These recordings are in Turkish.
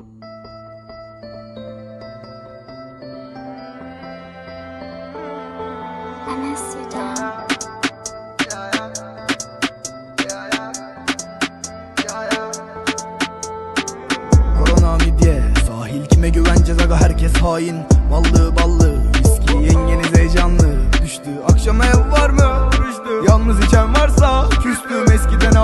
I miss you, Sahil kime güveneceğiz aga herkes hain. Ballı ballı Viski yengeniz heyecanlı. Düştü akşama ev var mı? Rüştü Yalnız içen varsa Küstüm. Eskiden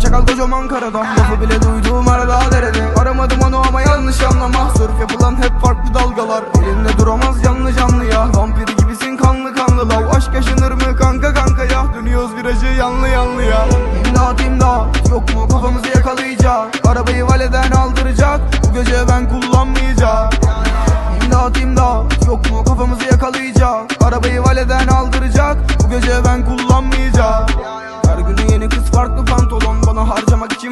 Çakal kocaman karadan. Lafı bile duyduğum arada derede. Aramadım onu ama yanlış anlama Sörf yapılan hep farklı dalgalar. Elinde duramaz canlı canlı ya. Vampir gibisin kanlı kanlı lav. Aşk yaşanır mı kanka kanka ya? Dönüyoruz virajı yanlı yanlı ya. İmdat imdat. Yok mu kafamızı yakalayacak? Arabayı valeden aldıracak. Bu gece ben kullanmayacağım İmdat imdat. Yok mu kafamızı yakalayacak? Arabayı valeden aldıracak. Bu gece ben kullanmayacağım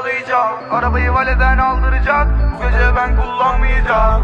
yakalayacak Arabayı valeden aldıracak. Bu gece ben kullanmayacağım